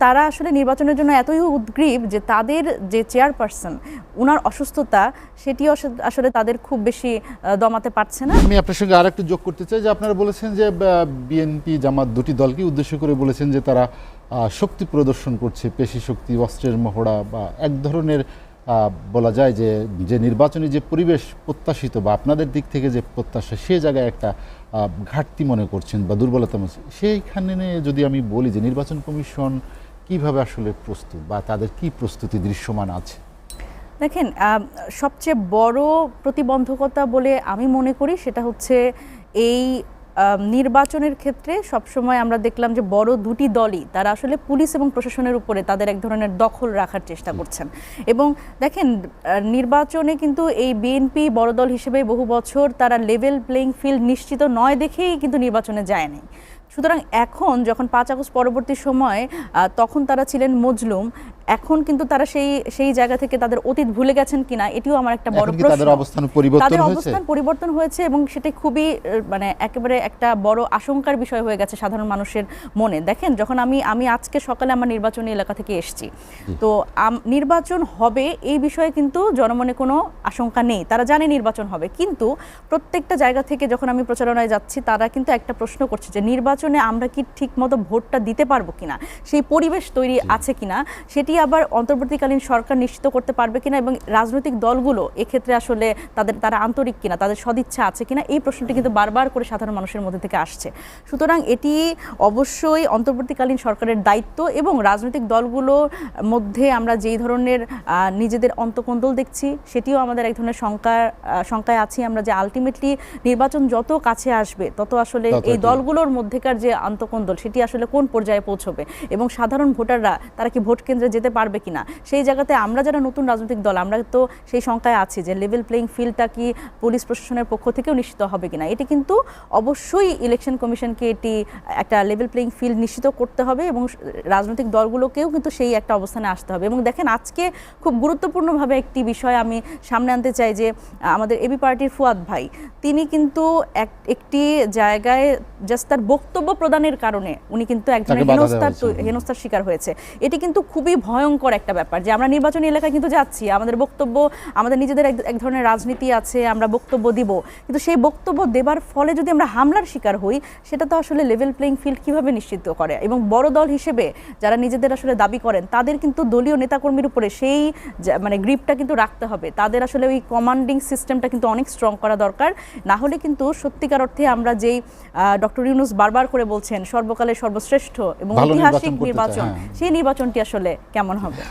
তারা আসলে নির্বাচনের জন্য এতই উদ্গ্রীব যে তাদের যে চেয়ারপারসন ওনার অসুস্থতা সেটি আসলে- তাদের খুব বেশি দমাতে পারছে না আমি আপনার সঙ্গে আরেকটু যোগ করতে চাই যে আপনারা বলেছেন যে বিএনপি জামাত দুটি দলকে উদ্দেশ্য করে বলেছেন যে তারা শক্তি প্রদর্শন করছে, পেশি শক্তি, অস্ত্রের মহড়া বা এক ধরনের বলা যায় যে যে নির্বাচনী যে পরিবেশ প্রত্যাশিত বা আপনাদের দিক থেকে যে প্রত্যাশা, সে জায়গায় একটা ঘাটতি মনে করছেন বা দুর্বলতা মনে। সেইখানে যদি আমি বলি যে নির্বাচন কমিশন কীভাবে আসলে প্রস্তুত বা তাদের কি প্রস্তুতি দৃশ্যমান আছে? দেখেন সবচেয়ে বড় প্রতিবন্ধকতা বলে আমি মনে করি সেটা হচ্ছে এই নির্বাচনের ক্ষেত্রে সবসময় আমরা দেখলাম যে বড় দুটি দলই তারা আসলে পুলিশ এবং প্রশাসনের উপরে তাদের এক ধরনের দখল রাখার চেষ্টা করছেন। এবং দেখেন নির্বাচনে কিন্তু এই বিএনপি বড় দল হিসেবে বহু বছর তারা লেভেল প্লেইং ফিল্ড নিশ্চিত নয় দেখেই কিন্তু নির্বাচনে যায়নি সুতরাং এখন যখন পাঁচ আগস্ট পরবর্তী সময় তখন তারা ছিলেন মজলুম এখন কিন্তু তারা সেই সেই জায়গা থেকে তাদের অতীত ভুলে গেছেন কিনা এটিও আমার একটা বড় প্রশ্ন তাদের অবস্থান পরিবর্তন তাদের হয়েছে? অবস্থান পরিবর্তন হয়েছে এবং সেটা খুবই মানে একেবারে একটা বড় আশঙ্কার বিষয় হয়ে গেছে সাধারণ মানুষের মনে। দেখেন যখন আমি আমি আজকে সকালে আমার নির্বাচনী এলাকা থেকে এসেছি তো নির্বাচন হবে এই বিষয়ে কিন্তু জনমনে কোনো আশঙ্কা নেই। তারা জানে নির্বাচন হবে কিন্তু প্রত্যেকটা জায়গা থেকে যখন আমি প্রচারণায় যাচ্ছি তারা কিন্তু একটা প্রশ্ন করছে যে নির্বাচনে আমরা কি ঠিকমতো ভোটটা দিতে পারব কিনা? সেই পরিবেশ তৈরি আছে কিনা? সেটি আবার অন্তর্বর্তীকালীন সরকার নিশ্চিত করতে পারবে কিনা এবং রাজনৈতিক দলগুলো এক্ষেত্রে আসলে তাদের তারা আন্তরিক কিনা তাদের সদিচ্ছা আছে কিনা এই প্রশ্নটি কিন্তু বারবার করে সাধারণ মানুষের মধ্যে থেকে আসছে। সুতরাং এটি অবশ্যই অন্তর্বর্তীকালীন সরকারের দায়িত্ব এবং রাজনৈতিক দলগুলোর মধ্যে আমরা যেই ধরনের নিজেদের অন্তকন্দল দেখছি সেটিও আমাদের এক ধরনের শঙ্কা শঙ্কায় আছি আমরা যে আলটিমেটলি নির্বাচন যত কাছে আসবে তত আসলে এই দলগুলোর মধ্যেকার যে আন্তকন্দল সেটি আসলে কোন পর্যায়ে পৌঁছবে এবং সাধারণ ভোটাররা তারা কি ভোট কেন্দ্রে যেতে পারবে কিনা? সেই জায়গাতে আমরা যারা নতুন রাজনৈতিক দল আমরা তো সেই শঙ্কায় আছি যে লেভেল প্লেইং ফিল্ডটা কি পুলিশ প্রশাসনের পক্ষ থেকেও নিশ্চিত হবে কিনা? এটি কিন্তু অবশ্যই ইলেকশন কমিশনকে এটি একটা লেভেল প্লেইং ফিল্ড নিশ্চিত করতে হবে এবং রাজনৈতিক দলগুলোকেও কিন্তু সেই একটা অবস্থানে আসতে হবে। এবং দেখেন আজকে খুব গুরুত্বপূর্ণভাবে একটি বিষয় আমি সামনে আনতে চাই যে আমাদের এবি পার্টির ফুয়াদ ভাই তিনি কিন্তু এক- একটি জায়গায় জাস্ট তার বক্তব্য প্রদানের কারণে উনি কিন্তু এক ধরনের হেনস্থার হেনস্থার শিকার হয়েছে। এটি কিন্তু খুবই ভয়ঙ্কর একটা ব্যাপার যে আমরা নির্বাচনী এলাকায় কিন্তু যাচ্ছি আমাদের বক্তব্য আমাদের নিজেদের এক ধরনের রাজনীতি আছে আমরা বক্তব্য দিব। কিন্তু সেই বক্তব্য দেবার ফলে যদি আমরা হামলার শিকার হই সেটা তো আসলে লেভেল প্লেইং ফিল্ড কীভাবে নিশ্চিত করে? এবং বড় দল হিসেবে যারা নিজেদের আসলে দাবি করেন তাদের কিন্তু দলীয় নেতাকর্মীর উপরে সেই মানে গ্রিপটা কিন্তু রাখতে হবে। তাদের আসলে ওই কমান্ডিং সিস্টেমটা কিন্তু অনেক স্ট্রং করা দরকার। না হলে কিন্তু সত্যিকার অর্থে আমরা যেই ডক্টর ইউনুস বারবার করে বলছেন সর্বকালের সর্বশ্রেষ্ঠ এবং ঐতিহাসিক নির্বাচন হ্যাঁ। সেই নির্বাচনটি আসলে কেমন হবে?